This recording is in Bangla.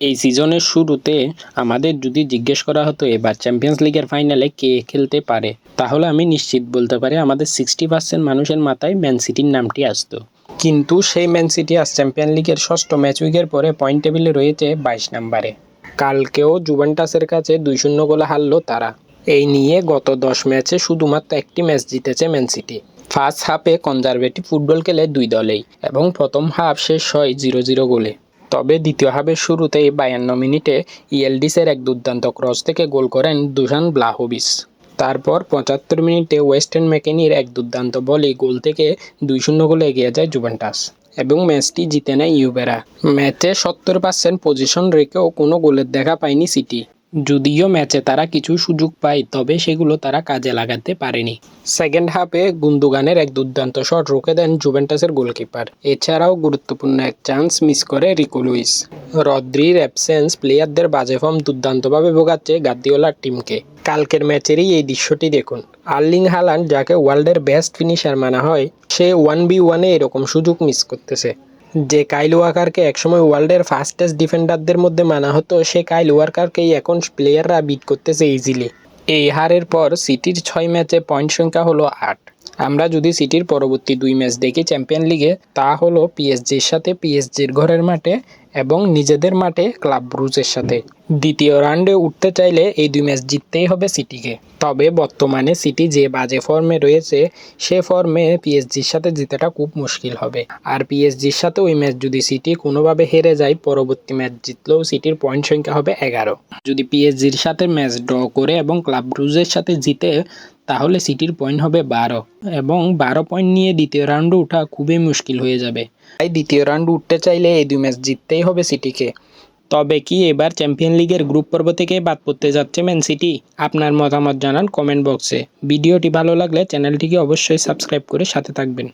এই সিজনের শুরুতে আমাদের যদি জিজ্ঞেস করা হতো এবার চ্যাম্পিয়ন্স লিগের ফাইনালে কে খেলতে পারে, তাহলে আমি নিশ্চিত বলতে পারি আমাদের সিক্সটি পার্সেন্ট মানুষের মাথায় ম্যান সিটির নামটি আসতো। কিন্তু সেই ম্যান সিটি আজ চ্যাম্পিয়ন লিগের ষষ্ঠ ম্যাচ উইকের পরে পয়েন্ট টেবিলে রয়েছে বাইশ নম্বরে। কালকেও জুভেন্টাসের কাছে দুই শূন্য গোলে হারলো তারা। এই নিয়ে গত দশ ম্যাচে শুধুমাত্র একটি ম্যাচ জিতেছে ম্যান সিটি ফার্স্ট হাফে কনজারভেটিভ ফুটবল খেলে দুই দলেই এবং প্রথম হাফ শেষ হয় জিরো জিরো গোলে। তবে দ্বিতীয় হাফের শুরুতেই বায়ান্ন মিনিটে ইএলডিসের এক দুর্দান্ত ক্রস থেকে গোল করেন দুশান ব্লাহোবিস তারপর পঁচাত্তর মিনিটে ওয়েস্টার্ন মেকেনির এক দুর্দান্ত বলে গোল থেকে দুই শূন্য গোলে এগিয়ে যায় জুভেন্টাস এবং ম্যাচটি জিতে নেয় ইউবেরা ম্যাচে সত্তর পার্সেন্ট পজিশন রেখেও কোনো গোলের দেখা পায়নি সিটি। যদিও ম্যাচে তারা কিছু সুযোগ পায়, তবে সেগুলো তারা কাজে লাগাতে পারেনি। সেকেন্ড হাফে গুন্দুগানের এক দুর্দান্ত শট রুখে দেন জুভেন্টাসের গোলকিপার। এছাড়াও গুরুত্বপূর্ণ এক চান্স মিস করে রিকো লুইস। রদ্রির অ্যাবসেন্স প্লেয়ারদের বাজে ফর্ম দুর্দান্তভাবে ভোগাচ্ছে গাদ্দিওলার টিমকে। কালকের ম্যাচেরই এই দৃশ্যটি দেখুন। আর্লিং হালান্ড, যাকে ওয়ার্ল্ডের বেস্ট ফিনিশার মানা হয়, সে ওয়ান বি ওয়ানে এরকম সুযোগ মিস করতেছে। যে কাইল ওয়াকারকে একসময় ওয়ার্ল্ডের ফাস্টেস্ট ডিফেন্ডারদের মধ্যে মানা হতো, সে কাইল ওয়ার্কারকেই এখন প্লেয়াররা বিট করতেছে ইজিলি এই হারের পর সিটির ছয় ম্যাচে পয়েন্ট সংখ্যা হলো আট। আমরা যদি সিটির পরবর্তী দুই ম্যাচ দেখি চ্যাম্পিয়ন লিগে, তা হলো পিএসজির সাথে পিএসজির ঘরের মাঠে এবং নিজেদের মাঠে ক্লাব ব্রুজের সাথে। দ্বিতীয় রাউন্ডে উঠতে চাইলে এই দুই ম্যাচ জিততেই হবে সিটিকে। তবে বর্তমানে সিটি যে বাজে ফর্মে রয়েছে, সে ফর্মে পিএসজির সাথে জিতাটা খুব মুশকিল হবে। আর পিএসজির সাথে ওই ম্যাচ যদি সিটি কোনোভাবে হেরে যায়, পরবর্তী ম্যাচ জিতলেও সিটির পয়েন্ট সংখ্যা হবে এগারো। যদি পিএসজির সাথে ম্যাচ ড্র করে এবং ক্লাব ব্রুজের সাথে জিতে, তাহলে সিটির পয়েন্ট হবে বারো। এবং বারো পয়েন্ট নিয়ে দ্বিতীয় রাউন্ডে ওঠা খুবই মুশকিল হয়ে যাবে। তাই দ্বিতীয় রাউন্ড উঠতে চাইলে এই দুই ম্যাচ জিততেই হবে সিটিকে। তবে কি এবার চ্যাম্পিয়ন লিগের গ্রুপ পর্ব থেকে বাদ পড়তে যাচ্ছে ম্যান সিটি আপনার মতামত জানান কমেন্ট বক্সে ভিডিওটি ভালো লাগলে চ্যানেলটিকে অবশ্যই সাবস্ক্রাইব করে সাথে থাকবেন।